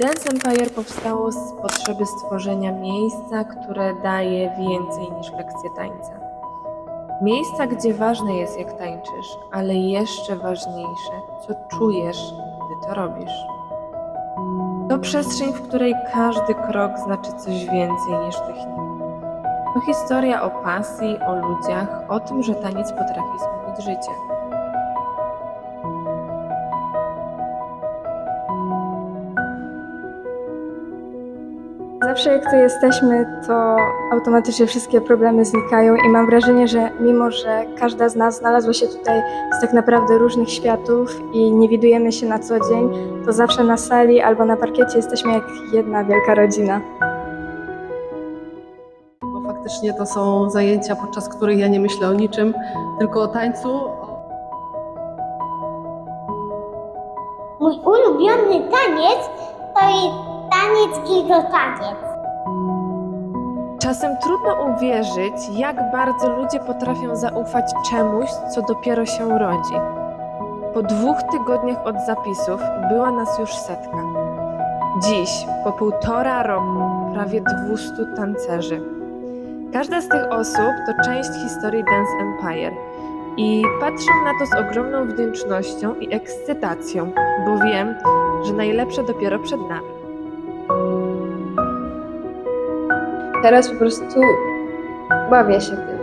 Dance Empire powstało z potrzeby stworzenia miejsca, które daje więcej niż lekcje tańca. Miejsca, gdzie ważne jest, jak tańczysz, ale jeszcze ważniejsze, co czujesz, gdy to robisz. To przestrzeń, w której każdy krok znaczy coś więcej niż technika. To historia o pasji, o ludziach, o tym, że taniec potrafi zmienić życie. Zawsze jak tu jesteśmy, to automatycznie wszystkie problemy znikają i mam wrażenie, że mimo, że każda z nas znalazła się tutaj z tak naprawdę różnych światów i nie widujemy się na co dzień, to zawsze na sali albo na parkiecie jesteśmy jak jedna wielka rodzina. bo faktycznie to są zajęcia, podczas których ja nie myślę o niczym, tylko o tańcu. Mój ulubiony taniec to jest taniec. Czasem trudno uwierzyć, jak bardzo ludzie potrafią zaufać czemuś, co dopiero się rodzi. Po dwóch tygodniach od zapisów była nas już setka. Dziś, po półtora roku, prawie 200 tancerzy. Każda z tych osób to część historii Dance Empire i patrzę na to z ogromną wdzięcznością i ekscytacją, bo wiem, że najlepsze dopiero przed nami. Teraz po prostu bawię się tym.